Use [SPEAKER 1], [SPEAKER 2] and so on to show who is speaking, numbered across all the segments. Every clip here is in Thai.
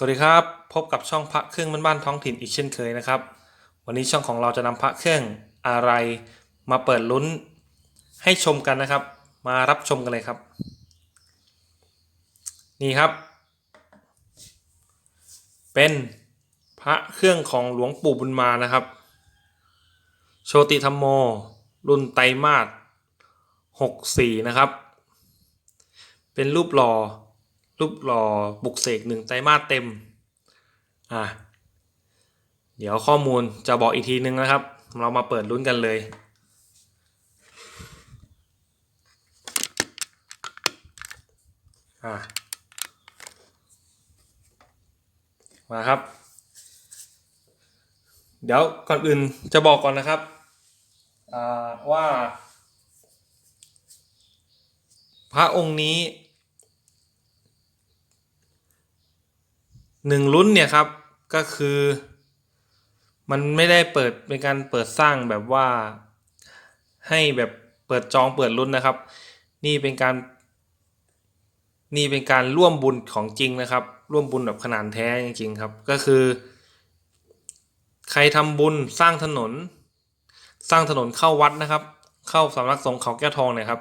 [SPEAKER 1] สวัสดีครับ พบกับช่องพระเครื่องบ้านๆท้องถิ่นอีกเช่นเคยนะครับ วันนี้ช่องของเราจะนำพระเครื่องอะไรมาเปิดลุ้นให้ชมกันนะครับ มารับชมกันเลยครับ นี่ครับ เป็นพระเครื่องของหลวงปู่บุญมานะครับ โชติธรรมโม รุ่นไตรมาส64 นะครับ เป็นรูปหล่อ รูปหล่อบุกเสกหนึ่งไตรมาสเต็ม อะ เดี๋ยวข้อมูลจะบอกอีกทีนึงนะครับ เรามาเปิดลุ้นกันเลย อะ มาครับ เดี๋ยวก่อนอื่นจะบอกก่อนนะครับอ่าว่า พระองค์นี้ หนึ่งลุ้นเนี่ยครับก็คือ มันไม่ได้เปิดเป็นการเปิดสร้างแบบว่า ให้แบบเปิดจองเปิดลุ้นนะครับ นี่เป็นการ นี่เป็นการร่วมบุญของจริงนะครับ ร่วมบุญแบบขนาดแท้จริงๆครับ ก็คือ ใครทำบุญสร้างถนน สร้างถนนเข้าวัดนะครับ เข้าสำนักสงฆ์เขาแก้วทองเนี่ยครับ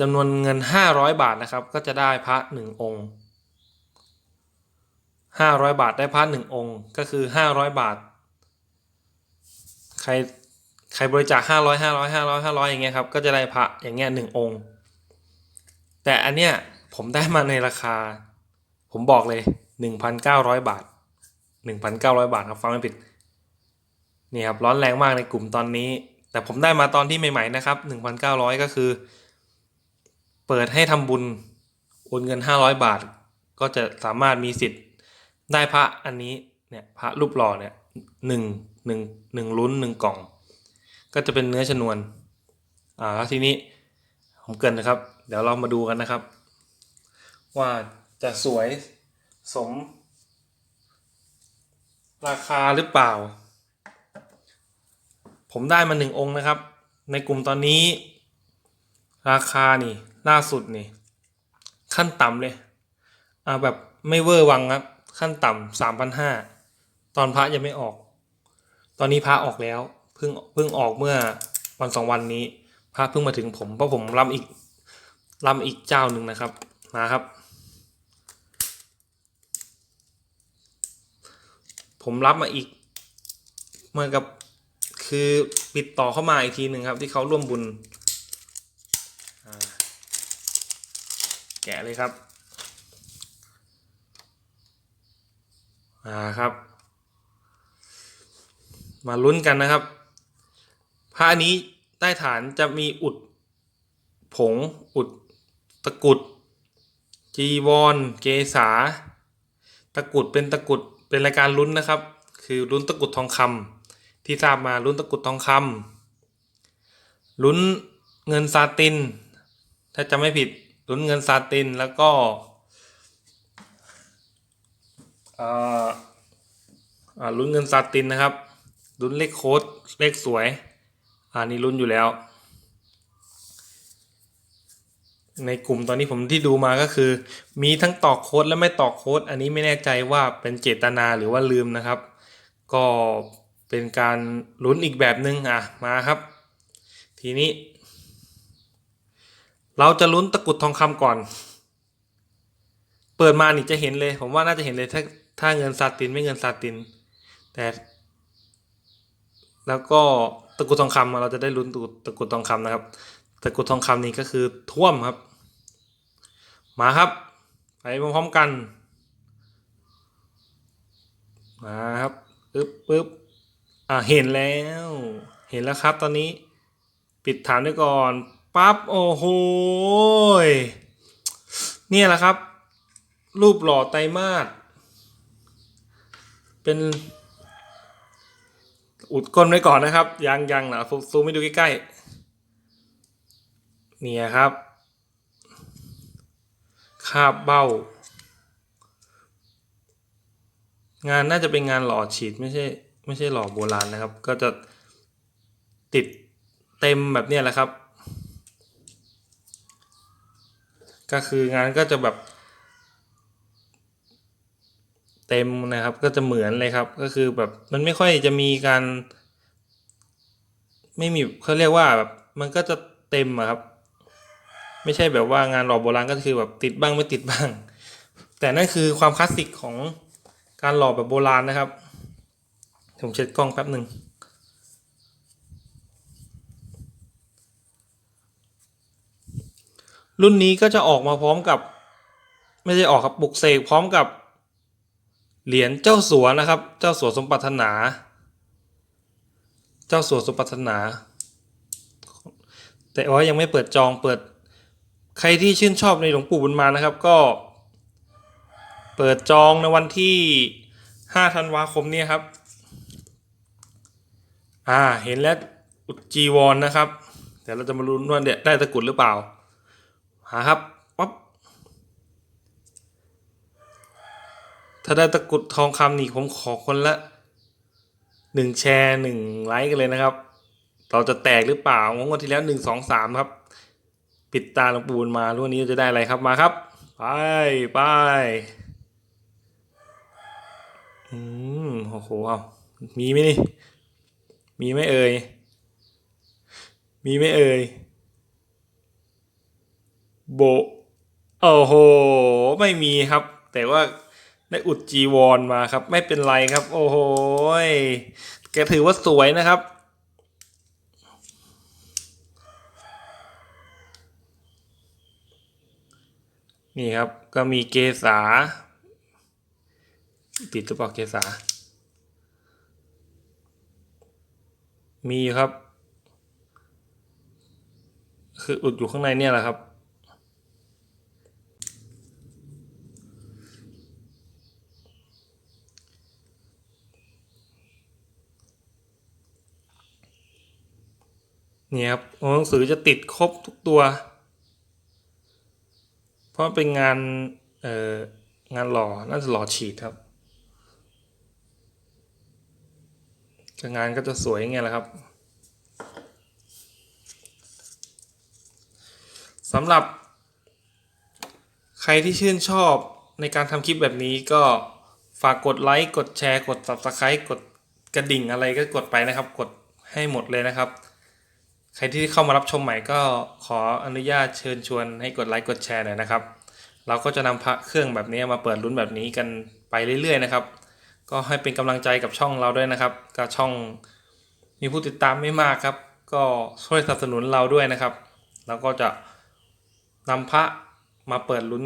[SPEAKER 1] จำนวนเงินห้าร้อยบาทนะครับ ก็จะได้พระหนึ่งองค์ ห้าร้อยบาทได้พระหนึ่งองค์ ก็คือห้าร้อยบาท ใครใครบริจาคห้าร้อยห้าร้อยห้าร้อยห้าร้อยอย่างเงี้ยครับก็จะได้พระอย่างเงี้ยหนึ่งองค์ แต่อันเนี้ยผมได้มาในราคา ผมบอกเลยหนึ่งพันเก้าร้อยบาทหนึ่งพันเก้าร้อยบาทครับฟังไม่ผิดนี่ครับร้อนแรงมากในกลุ่มตอนนี้ แต่ผมได้มาตอนที่ใหม่ๆนะครับหนึ่งพันเก้าร้อยก็คือ เปิดให้ทำบุญโอนเงินห้าร้อยบาท ก็จะสามารถมีสิทธิ์ ได้พระอันนี้เนี่ยพระรูปหล่อเนี่ยหนึ่งหนึ่งหนึ่งลุ้นหนึ่งกล่อง ก็จะเป็นเนื้อชนวนอ่าแล้วทีนี้ผมเกินนะครับ เดี๋ยวเรามาดูกันนะครับ ว่าจะสวยสม ราคาหรือเปล่า ผมได้มาหนึ่งองค์นะครับ ในกลุ่มตอนนี้ ราคานี่ล่าสุดนี่ ขั้นต่ำเลยอ่าแบบไม่เวอร์วังครับ ขั้นต่ำสามพันห้าตอนพระยังไม่ออก ตอนนี้พระออกแล้วเพิ่งเพิ่งออกเมื่อวันสองวันนี้ พระเพิ่งมาถึงผมเพราะผมรับอีกรับอีกเจ้าหนึ่งนะครับมาครับ ผมรับมาอีกเหมือนกับคือติดต่อเข้ามาอีกทีหนึ่งครับ ที่เขาร่วมบุญแกะเลยครับ มาครับ มาลุ้นกันนะครับผ้านี้ใต้ฐานจะมีอุดผงอุดตะกรุด จีวร เกษา ตะกรุดเป็นตะกรุดเป็นรายการลุ้นนะครับ คือลุ้นตะกรุดทองคำที่ทราบมาลุ้นตะกรุดทองคำลุ้นเงินซาติน ถ้าจำไม่ผิดลุ้นเงินซาตินแล้วก็ ลุ้นเงินซาตินนะครับลุ้นเลขโค้ดเลขสวยอ่านี่ลุ้นอยู่แล้ว ในกลุ่มตอนนี้ผมที่ดูมาก็คือ มีทั้งตอกโค้ดและไม่ตอกโค้ดอันนี้ไม่แน่ใจว่าเป็นเจตนาหรือว่าลืมนะครับ ก็เป็นการลุ้นอีกแบบหนึงอะมาครับ ทีนี้ เราจะลุ้นตะกรุดทองคำก่อน เปิดมานี่จะเห็นเลย ผมว่าน่าจะเห็นเลยถ้า ถ้าเงินซาตินไม่เงินซาติน แต่ แล้วก็ตะกุดทองคำเราจะได้ลุ้นตะกุดตะกรุดทองคำนะครับ ตะกุดทองคำนี่ก็คือท่วมครับ มาครับ ไปพร้อมๆกัน มาครับปึ๊บปึ๊บอ่าเห็นแล้ว เห็นแล้วครับตอนนี้ ปิดฐานไว้ก่อนปั๊บโอ้โหเนี่ยแหละครับ รูปหล่อไตรมาส เป็นอุดก้นไว้ก่อนนะครับ ยังยังนะซูมให้ดูใกล้ๆเนี่ยครับคาบเบ้า งานน่าจะเป็นงานหล่อฉีดไม่ใช่ไม่ใช่หล่อโบราณนะครับ ก็จะติดเต็มแบบนี้แหละครับ ก็คืองานก็จะแบบ เต็มนะครับ ก็จะเหมือนเลยครับ ก็คือแบบมันไม่ค่อยจะมีการ ไม่มีเขาเรียกว่าแบบมันก็จะเต็มอะครับ ไม่ใช่แบบว่างานหล่อโบราณก็คือแบบติดบ้างไม่ติดบ้าง แต่นั่นคือความคลาสสิกของการหล่อแบบโบราณนะครับผมเช็ดกล้องแป๊บหนึ่งรุ่นนี้ก็จะออกมาพร้อมกับ ไม่ใช่ออกครับปลุกเสกพร้อมกับ เหรียญเจ้าสัวนะครับ เจ้าสัวสมปรารถนา เจ้าสัวสมปรารถนา แต่ว่ายังไม่เปิดจองเปิด ใครที่ชื่นชอบในหลวงปู่บุญมานะครับ ก็ เปิดจองในวันที่5ธันวาคมนี้ครับ อ่า เห็นแล้วอุดจีวรนนะครับ เดี๋ยวเราจะมาลุ้นว่าเนี่ยได้ตะกรุดหรือเปล่า หาครับปั๊บ ถ้าได้ตะกรุดทองคำนี่ผมขอคนละหนึ่งแชร์หนึ่งไลค์กันเลยนะครับ เราจะแตกหรือเปล่างวดที่แล้วหนึ่งสองสามครับ ปิดตาหลวงปู่มารุ่นนี้จะได้อะไรครับมาครับ ไปไปอืมโอ้โหเอามีไหมนี่ มีไหมเอ่ย มีไหมเอ่ย โบ โอ้โห ไม่มีครับ แต่ว่า ได้อุดจีวรมาครับ ไม่เป็นไรครับ โอ้โหแกถือว่าสวยนะครับ นี่ครับก็มีเกษาติดหรือเปล่าเกษา มีครับ คืออุดอยู่ข้างในเนี่ยแหละครับ เนี่ยครับหนังสือจะติดครบทุกตัว เพราะเป็นงานเอ่องานหล่อน่าจะหล่อฉีดครับงานก็จะสวยอย่างเงี้ยแหละครับสำหรับ ใครที่ชื่นชอบในการทำคลิปแบบนี้ก็ฝากกดไลค์ กดแชร์ กด subscribe กดกระดิ่งอะไรก็กดไปนะครับ กดให้หมดเลยนะครับ ใครที่เข้ามารับชมใหม่ก็ขออนุญาตเชิญชวนให้กดไลค์กดแชร์หน่อยนะครับ เราก็จะนำพระเครื่องแบบนี้มาเปิดลุ้นแบบนี้กันไปเรื่อยๆนะครับ ก็ให้เป็นกำลังใจกับช่องเราด้วยนะครับก็ช่องมีผู้ติดตามไม่มากครับ ก็ช่วยสนับสนุนเราด้วยนะครับ แล้วก็จะนำพระมาเปิดลุ้น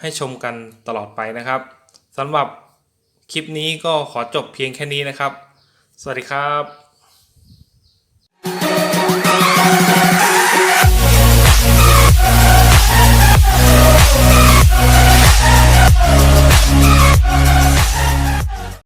[SPEAKER 1] ให้ชมกันตลอดไปนะครับสำหรับคลิปนี้ก็ขอจบเพียงแค่นี้นะครับ สวัสดีครับ Bye.